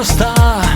prostar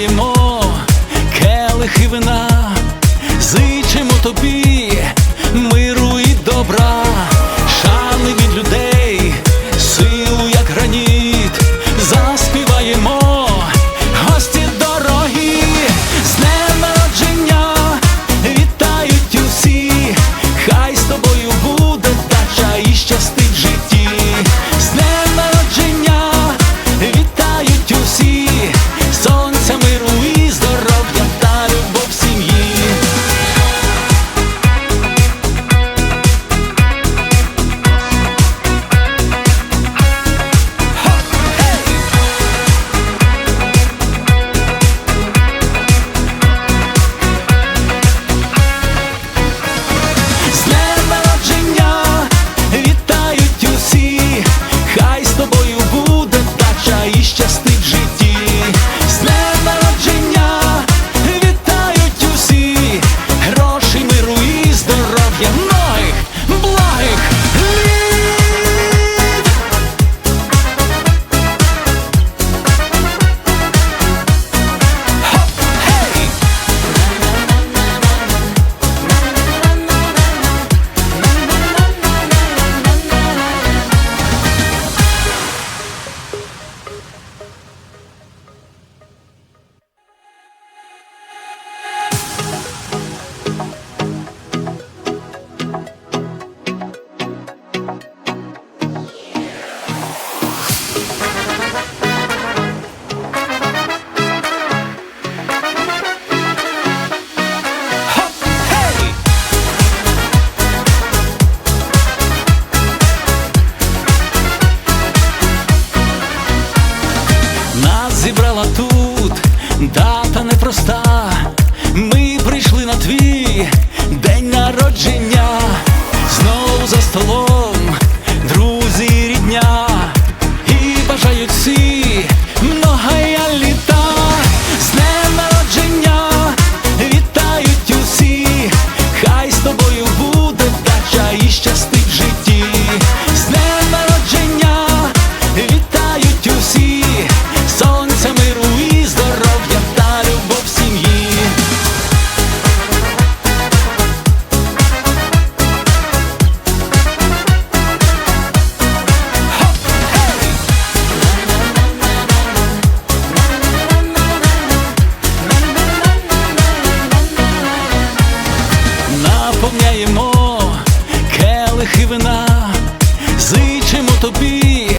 Наливаємо келихи вина, зичимо тобі миру і добра. Тата непроста. наповняємо і вина, зичимо тобі.